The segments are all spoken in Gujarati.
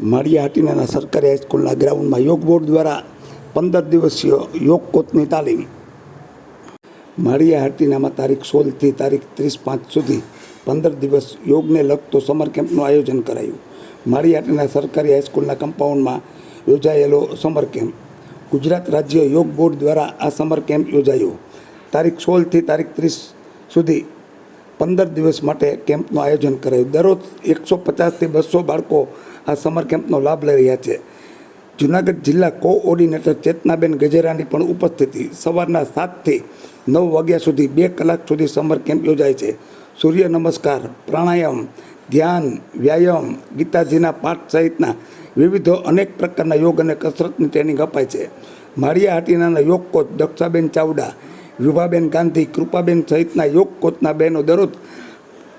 માળિયા હાટીનાના સરકારી હાઈસ્કૂલના ગ્રાઉન્ડમાં યોગ બોર્ડ દ્વારા પંદર દિવસીય યોગ કોચની તાલીમ. માળિયા હાટીનામાં તારીખ સોળથી તારીખ ત્રીસ પાંચ સુધી પંદર દિવસ યોગને લગતો સમર કેમ્પનું આયોજન કરાયું. માળિયા હાટીના સરકારી હાઈસ્કૂલના કમ્પાઉન્ડમાં યોજાયેલો summer camp. Gujarat Rajya Yog board દ્વારા આ સમર કેમ્પ યોજાયો. તારીખ સોળથી તારીખ ત્રીસ સુધી પંદર દિવસ માટે કેમ્પનું આયોજન કરાયું. દરરોજ એકસો પચાસથી બસો બાળકો આ સમર કેમ્પનો લાભ લઈ રહ્યા છે. જુનાગઢ જિલ્લા કોઓર્ડિનેટર ચેતનાબેન ગજેરાની પણ ઉપસ્થિતિ સવારના સાતથી નવ વાગ્યા સુધી બે કલાક સુધી સમર કેમ્પ યોજાય છે. સૂર્ય નમસ્કાર, પ્રાણાયામ, ધ્યાન, વ્યાયામ, ગીતાજીના પાઠ સહિતના વિવિધો અનેક પ્રકારના યોગ અને કસરતની ટ્રેનિંગ અપાય છે. માળિયા હાટીનાના યોગ કોચ દક્ષાબેન ચાવડા, વિભાબેન ગાંધી, કૃપાબેન સહિતના યોગ કોચના બહેનો દરરોજ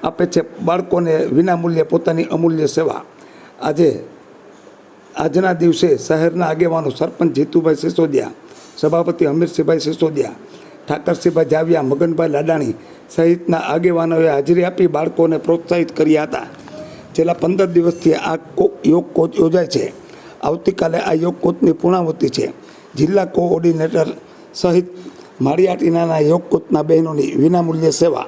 આપે છે બાળકોને વિનામૂલ્યે પોતાની અમૂલ્ય સેવા. આજે, આજના દિવસે શહેરના આગેવાનો સરપંચ જીતુભાઈ સિસોદિયા, સભાપતિ હમીરસિંહભાઈ સિસોદિયા, ઠાકરસિંહભાઈ જાવિયા, મગનભાઈ લાડાણી સહિતના આગેવાનોએ હાજરી આપી બાળકોને પ્રોત્સાહિત કર્યા હતા. છેલ્લા પંદર દિવસથી આ યોગ કોચ યોજાય છે. આવતીકાલે આ યોગ કોચની પૂર્ણાવૃત્તિ છે. જિલ્લા કોઓર્ડિનેટર સહિત માળિયાટીનાના યોગ કોચના બહેનોની વિનામૂલ્ય સેવા.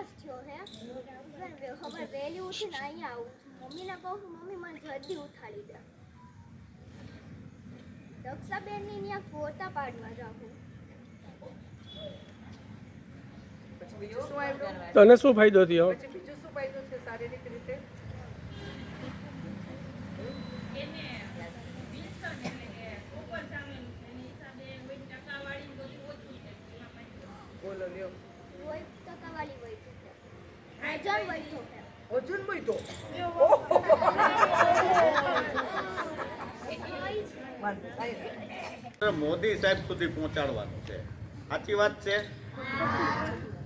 વિકાસ થયો હે પણ વે- ખબર વહેલી ઉઠીને અહીંયા આવું છું મમ્મીને કહું છું મમ્મી મને જલ્દી ઉઠાડી દે દક્ષાબેનની ત્યાં ફોટા પાડવા જાઉં પછી બીજું શું આવ્યું તને શું ફાયદો થયો? પછી બીજું શું ફાયદો છે શારીરિક રીતે બોલો, લ્યો. વજન વધ્યો મોદી સાહેબ સુધી પહોંચાડવાનું છે. સાચી વાત છે?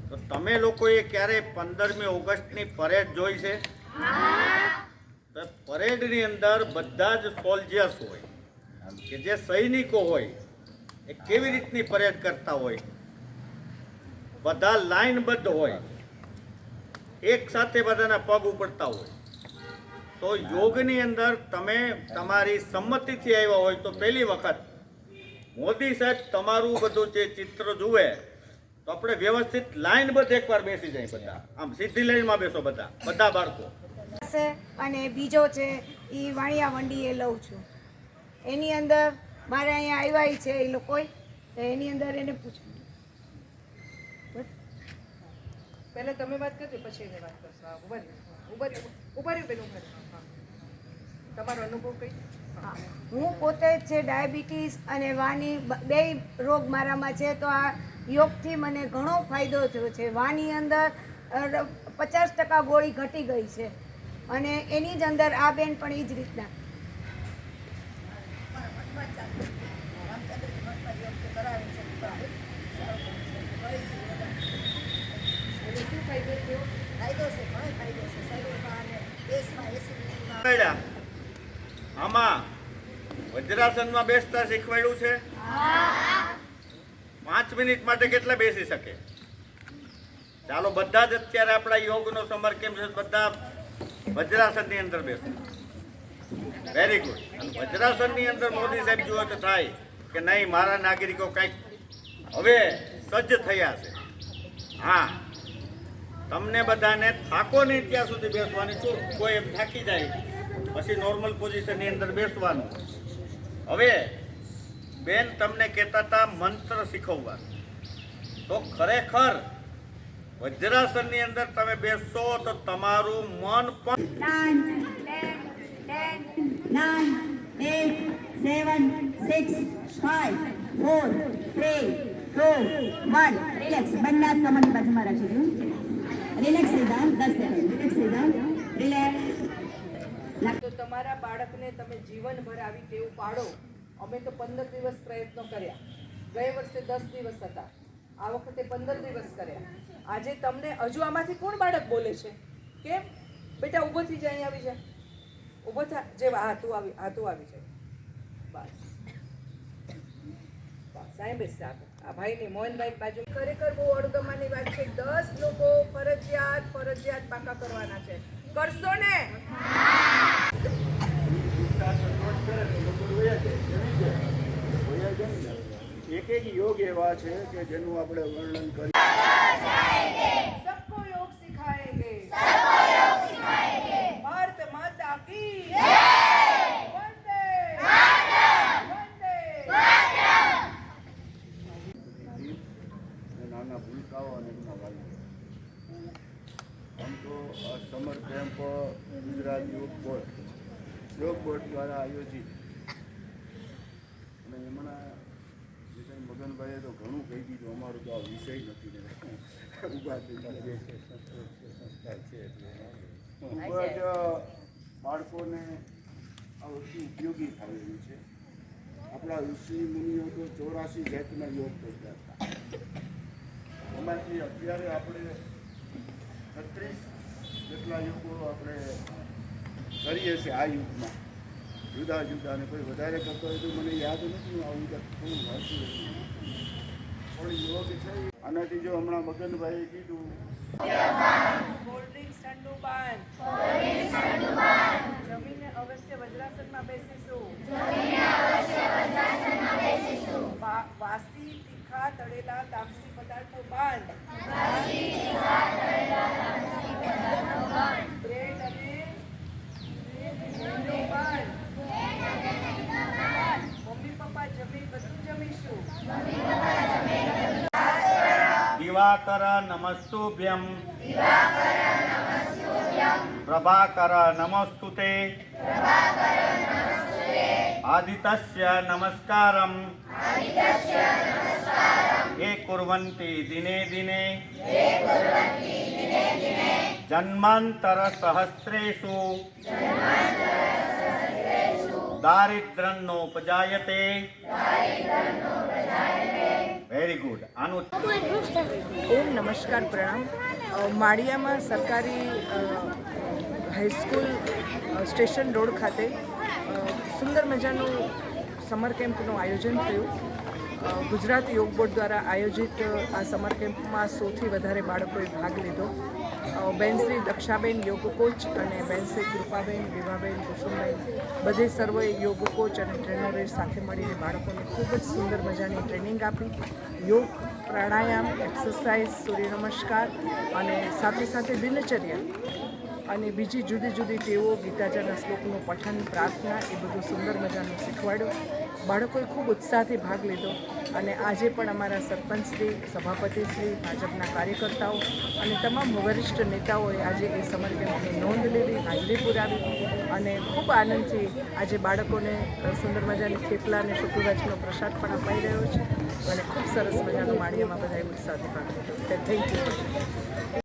તો તમે લોકોએ ક્યારે પંદરમી ઓગસ્ટની પરેડ જોઈ છે? તો પરેડની અંદર બધા જ સોલ્જર્સ હોય કે જે સૈનિકો હોય, એ કેવી રીતની પરેડ કરતા હોય? બધા લાઈનબદ્ધ હોય. એક સાથે બધાના પગ ઉપડતા હોય. તો યોગની અંદર તમે તમારી સંમતિથી આવ્યા હોય તો પહેલી વખત મોદી સાહેબ તમારું બધું જે ચિત્ર જુએ, તો આપણે વ્યવસ્થિત લાઈનબદ્ધ એકવાર બેસી જાય બધા. આમ સીધી લાઈનમાં બેસો બધા બધા બાળકો. અને બીજો છે એ વાણિયા વંડી એ લઉં છું. એની અંદર મારે અહીંયા આવ્યા છે એ લોકોએ, તો એની અંદર એને પૂછ્યું પહેલા તમે વાત કરજો, પછી એને વાત કરશો. હા, ઊભા રહ્યો બેન તમારો અનુભવ કઈ? હું. પોતે જ છે ડાયાબિટીસ અને વાની બે રોગ મારામાં છે, તો આ યોગથી મને ઘણો ફાયદો થયો છે. વાની અંદર પચાસ ટકા ગોળી ઘટી ગઈ છે. અને એની જ અંદર આ બેન પણ એ જ રીતના. મળ્યા આમાં વજ્રાસનમાં બેસતા શીખવાડ્યું છે? પાંચ મિનિટ માટે કેટલા બેસી શકે? ચાલો બધા જ અત્યારે આપણા યોગનો સમર કેમ છે? બધા વજ્રાસનની અંદર બેસો. વેરી ગુડ વજ્રાસનની અંદર મોદી સાહેબ જુઓ તો થાય કે નહીં, મારા નાગરિકો કંઈક હવે સજ્જ થયા છે. હા. તમને બધાને થાકો નહીં ત્યાં સુધી બેસવાની કોઈ એમ થાકી જાય. પછી નોર્મલ પોઝિશનની અંદર બેસવાનું. હવે બેન તમને કહેતા હતા મંત્ર શીખવવા તો ખરેખર વજ્રાસનની અંદર તમે બેસશો તો તમારું મન પણ રિલેક્સ. બંને હાથ કમરની બાજુમાં રાખી દો. Relax થઈ દસ સેકન્ડ. Relax થઈ જાઓ. Relax. તો તમારા બાળકને તમે જીવનભર આવી ટેવ પાડો. અમે તો પંદર દિવસ પ્રયત્નો કર્યા. ગયે વર્ષે દસ દિવસ હતા. આ વખતે પંદર દિવસ કર્યા. આજે તમને હજુ આમાંથી કોણ બાળક બોલે છે? કેમ? બેટા, ઊભો થઈ જાય અહીં આવી જાય ઊભો થા. જે હાથું આવી હાથું આવી જાય બસ. સાહેબ આગળ. આ ભાઈની મોહનભાઈ બાજુ. ખરેખર બહુ અડગમાની વાત છે. દસ લોકો ફરજિયાત ફરજિયાત પાકા કરવાના છે. કરશો ને? એક એક યોગ એવા છે કે જેનું આપણે વર્ણન કરી યોગ બોર્ડ દ્વારા આયોજિત. અને એમના વિષય મગનભાઈએ તો ઘણું કહી દીધું અમારું તો આ વિષય નથી ને. ઊભા થઈ જ બાળકોને આ વસ્તુ ઉપયોગી થાય એવું છે. આપણા ઋષિ મુનિઓ તો ચોરાસી જાતના યોગ કરતા હતા. એમાંથી અત્યારે આપણે છત્રીસ જેટલા યોગો આપણે કરીએ છીએ આ યુગમાં. જુદા જુદા અને કોઈ વધારે કરતો હોય તો મને યાદ નથી, હું આવું થોડું વાંચું પણ યોગ છે. આનાથી જો હમણાં મગનભાઈએ કીધું જમીને અવશ્ય વજ્રાસનમાં બેસીશું. દિવાકર નમસ્તુભ્યમ પ્રભાકર નમસ્તુતે આદિત્ય નમસ્કારમ એ કુર્વન્તિ દિને દિને જન્માંતર સહસ્રેષુ દારિદ્રન્નોપજાયતે વેરી ગુડ આનું ઓમ નમસ્કાર પ્રણામ માળિયામાં સરકારી હાઈસ્કૂલ સ્ટેશન રોડ ખાતે સુંદર મજાનું સમર કેમ્પનું આયોજન થયું. ગુજરાત યોગ બોર્ડ દ્વારા આયોજિત આ સમર કેમ્પમાં સૌથી વધારે બાળકોએ ભાગ લીધો. અ, બેન શ્રી દક્ષાબેન યોગ કોચ અને બેન શ્રી કૃપાબેન વિભાબેન કુસુમબેન બધે સર્વે યોગ કોચ અને ટ્રેનરે સાથે મળીને બાળકોને ખૂબ જ સુંદર મજાની ટ્રેનિંગ આપી. યોગ પ્રાણાયામ એક્સરસાઇઝ સૂર્ય નમસ્કાર અને સાથે સાથે દિનચર્યા અને બીજી જુદી જુદી ટેવો ગીતાજાના શ્લોકનું પઠન પ્રાર્થના એ બધું સુંદર મજાનું શીખવાડ્યું. બાળકોએ ખૂબ ઉત્સાહથી ભાગ લીધો અને આજે પણ અમારા સરપંચશ્રી સભાપતિશ્રી ભાજપના કાર્યકર્તાઓ અને તમામ વરિષ્ઠ નેતાઓએ આજે એ સમર કેમ્પની નોંધ લીધી, હાજરી પુરાવી અને ખૂબ આનંદથી આજે બાળકોને સુંદર મજાની થેપલા અને શુક્રવાજનો પ્રસાદ પણ અપાઈ રહ્યો છે અને ખૂબ સરસ મજાનું માળિયામાં બધાએ ઉત્સાહથી ભાગ લીધો. Thank you